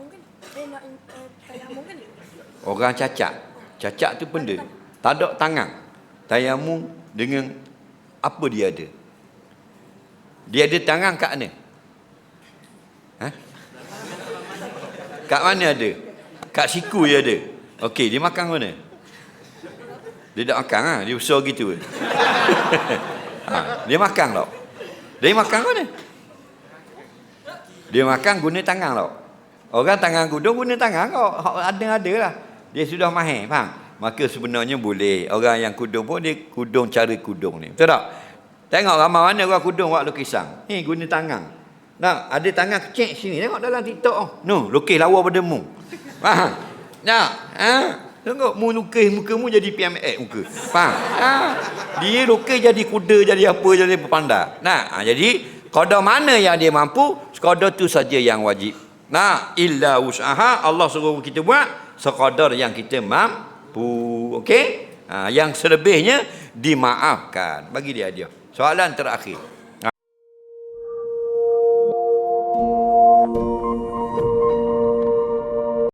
mungkin eh nak eh, tayamum kan Orang cacat. Cacat tu benda. Tak ada tangan. Tayamum dengan apa dia ada. Dia ada tangan kat mana? Ha? Kat mana ada? Kat siku dia ada. Okey, dia makan mana? Dia tak makan ha? Dia besar gitu. ha, dia makan tak? Dia makan mana? Dia makan guna tangan tau. Orang tangan kudung guna tangan kau. Ada-ada lah. Dia sudah mahir, faham? Maka sebenarnya boleh. Orang yang kudung pun dia kudung cara kudung ni. Betul tak? Tengok ramai mana orang kudung buat lukisan. Ni guna tangan. Nak ada tangan kecil sini. Tengok dalam TikTok. Oh. No, lukis lawa pada mu. Faham? Nak? Ha? Tengok mu lukis muka mu jadi PMX muka. Faham? Ha? Dia lukis jadi kuda, jadi apa, jadi pepanda. Nah, ha, jadi kadar mana yang dia mampu, sekadar tu saja yang wajib. Nah, illa usaha Allah suruh kita buat sekadar yang kita mampu. Okey? Ha, yang selebihnya dimaafkan. Bagi dia dia. Soalan terakhir.